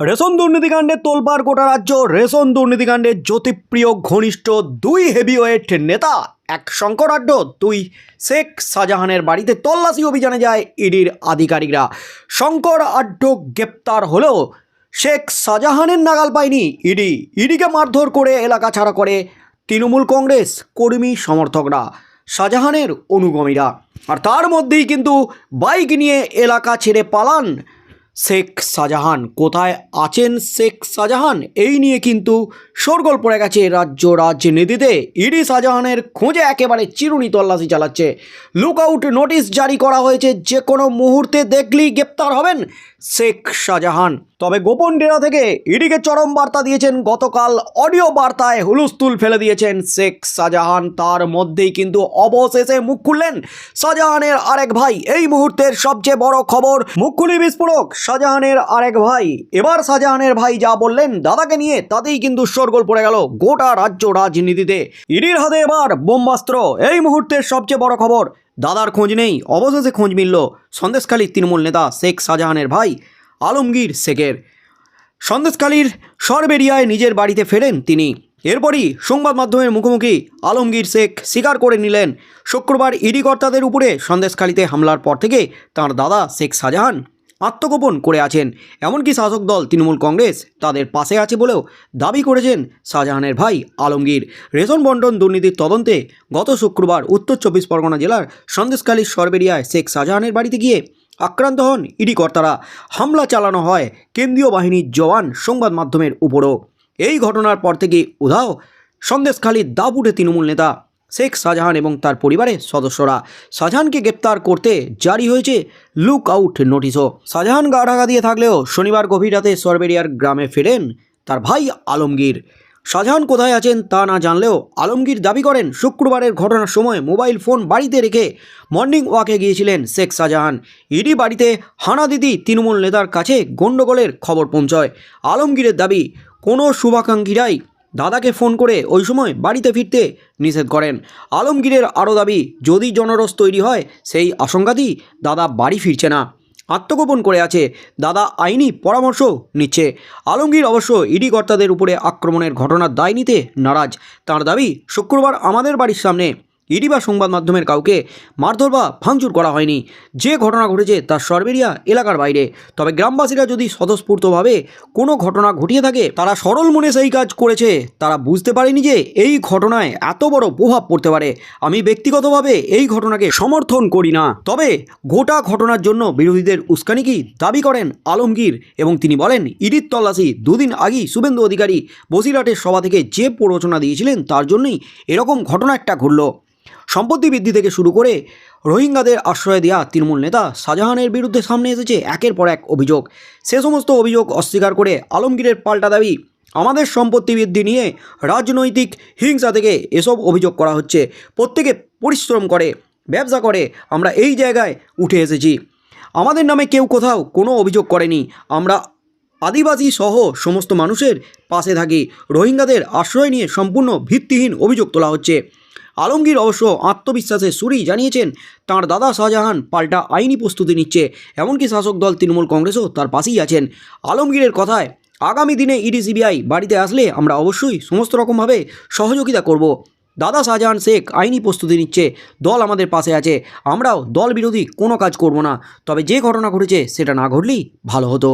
Ration দুর্নীতিকাণ্ডে তোলপাড় গোটা রাজ্য, রেশন দুর্নীতিকাণ্ডে জ্যোতিপ্রিয় ঘনিষ্ঠ দুই হেভিওয়েট নেতা, এক শঙ্করাঢ্য, দুই শেখ শাহজাহানের বাড়িতে তল্লাশি অভিযানে যায় ইডির আধিকারিকরা। শঙ্কর আড্ড গ্রেপ্তার হলেও শেখ শাহজাহানের নাগাল পায়নি ইডি। ইডিকে মারধর করে এলাকা ছাড়া করে তৃণমূল কংগ্রেস কর্মী সমর্থকরা, শাহজাহানের অনুগামীরা। আর তার মধ্যেই কিন্তু বাইক নিয়ে এলাকা ছেড়ে পালান শেখ শাহজাহান, কোথায় আছেন শেখ শাহজাহান? এই নিয়ে কিন্তু শোরগোল পড়ে গেছে রাজ্য রাজনীতিতে। ইডি শাহজাহানের খোঁজে একেবারে চিরুনি তল্লাশি চালাচ্ছে। লুকআউট নোটিশ জারি করা হয়েছে যে কোনো মুহূর্তে দেখলেই গ্রেপ্তার হবেন শেখ শাহজাহান। তবে গোপন ডেরা থেকে ইডিকে চরম বার্তা দিয়েছেন, গতকাল অডিও বার্তায় হুলুস্থুল ফেলে দিয়েছেন শেখ শাহজাহান। তার মধ্যেই কিন্তু অবশেষে মুখ খুললেন শাহজাহানের আরেক ভাই। এই মুহূর্তের সবচেয়ে বড় খবর মুখখুলি বিস্ফোরক শাহজাহানের আরেক ভাই। এবার শাহজাহানের ভাই যা বললেন, দাদাকে নিয়ে তাতেই কিন্তু শোরগোল পড়ে গেল গোটা রাজ্য রাজনীতিতে। ইডির হাতে এবার বোম্বাস্ত্র। এই মুহূর্তের সবচেয়ে বড় খবর দাদার খোঁজ নেই, অবশেষে খোঁজ মিলল সন্দেশখালীর তৃণমূল নেতা শেখ শাহজাহানের ভাই আলমগীর শেখের। সন্দেশখালীর সরবেরিয়ায় নিজের বাড়িতে ফেরেন তিনি। এরপরই সংবাদ মাধ্যমের মুখোমুখি আলমগীর শেখ স্বীকার করে নিলেন। শুক্রবার ইডি কর্তাদের উপরে সন্দেশখালীতে হামলার পর থেকে তার দাদা শেখ শাহজাহান আত্মগোপন করে আছেন। এমনকি শাসক দল তৃণমূল কংগ্রেস তাদের পাশে আছে বলেও দাবি করেছেন শাহজাহানের ভাই আলমগীর। রেশন বন্টন দুর্নীতির তদন্তে গত শুক্রবার উত্তর চব্বিশ পরগনা জেলার সন্দেশখালীর সরবেরিয়ায় শেখ শাহজাহানের বাড়িতে গিয়ে আক্রান্ত হন ইডি কর্তারা। হামলা চালানো হয় কেন্দ্রীয় বাহিনীর জওয়ান সংবাদ মাধ্যমের উপরও। এই ঘটনার পর থেকে উধাও সন্দেশখালীর দাপুটে তৃণমূল নেতা শেখ শাহজাহান এবং তার পরিবারের সদস্যরা। শাহজাহানকে গ্রেপ্তার করতে জারি হয়েছে লুক আউট নোটিশও শাহজাহান গা ঢাকা দিয়ে থাকলেও শনিবার গভীর রাতে সরবেরিয়ার গ্রামে ফেরেন তার ভাই আলমগীর। শাহজাহান কোথায় আছেন তা না জানলেও আলমগীর দাবি করেন, শুক্রবারের ঘটনার সময় মোবাইল ফোন বাড়িতে রেখে মর্নিং ওয়াকে গিয়েছিলেন শেখ শাহজাহান। ইডি বাড়িতে হানা দিদি তৃণমূল নেতার কাছে গণ্ডগোলের খবর পৌঁছয়। আলমগীরের দাবি, কোনো শুভাকাঙ্ক্ষীরাই দাদাকে ফোন করে ওই সময় বাড়িতে ফিরতে নিষেধ করেন। আলমগীরের আরও দাবি, যদি জনরস তৈরি হয়, সেই আশঙ্কাতেই দাদা বাড়ি ফিরছে না। আত্মগোপন করে আছে, দাদা আইনি পরামর্শ নিচ্ছে। আলমগীর অবশ্য ইডি কর্তাদের উপরে আক্রমণের ঘটনার দায় নিতে নারাজ। তার দাবি, শুক্রবার আমাদের বাড়ির সামনে ইডি বা সংবাদ মাধ্যমের কাউকে মারধর বা ভাঙচুর করা হয়নি। যে ঘটনা ঘটেছে তা সরবেরিয়া এলাকার বাইরে। তবে গ্রামবাসীরা যদি স্বতঃস্ফূর্তভাবে কোনো ঘটনা ঘটিয়ে থাকে, তারা সরল মনে সেই কাজ করেছে। তারা বুঝতে পারেনি যে এই ঘটনায় এত বড় প্রভাব পড়তে পারে। আমি ব্যক্তিগতভাবে এই ঘটনাকে সমর্থন করি না। তবে গোটা ঘটনার জন্য বিরোধীদের উস্কানিকি দাবি করেন আলমগীর এবং তিনি বলেন, ইডির তল্লাশি দুদিন আগেই শুভেন্দু অধিকারী বসিরহাটের সভা থেকে যে প্ররোচনা দিয়েছিলেন তার জন্যই এরকম ঘটনা একটা ঘটল। সম্পত্তি বৃদ্ধি থেকে শুরু করে রোহিঙ্গাদের আশ্রয় দেওয়া তৃণমূল নেতা শাহজাহানের বিরুদ্ধে সামনে এসেছে একের পর এক অভিযোগ। সে সমস্ত অভিযোগ অস্বীকার করে আলমগীরের পাল্টা দাবি, আমাদের সম্পত্তি বৃদ্ধি নিয়ে রাজনৈতিক হিংসা থেকে এসব অভিযোগ করা হচ্ছে। প্রত্যেকে পরিশ্রম করে, ব্যবসা করে, আমরা এই জায়গায় উঠে এসেছি। আমাদের নামে কেউ কোথাও কোনো অভিযোগ করেনি। আমরা আদিবাসী সহ সমস্ত মানুষের পাশে থাকি। রোহিঙ্গাদের আশ্রয় নিয়ে সম্পূর্ণ ভিত্তিহীন অভিযোগ তোলা হচ্ছে। আলমগীর অবশ্য আত্মবিশ্বাসের সুরেই জানিয়েছেন, তাঁর দাদা শাহজাহান পাল্টা আইনি প্রস্তুতি নিচ্ছে, এমনকি শাসক দল তৃণমূল কংগ্রেসও তার পাশেই আছেন। আলমগীরের কথায়, আগামী দিনে ইডি সিবিআই বাড়িতে আসলে আমরা অবশ্যই সমস্ত রকমভাবে সহযোগিতা করব। দাদা শাহজাহান শেখ আইনি প্রস্তুতি নিচ্ছে, দল আমাদের পাশে আছে, আমরাও দল বিরোধী কোনো কাজ করব না, তবে যে ঘটনা ঘটেছে সেটা না ঘটলেই ভালো হতো।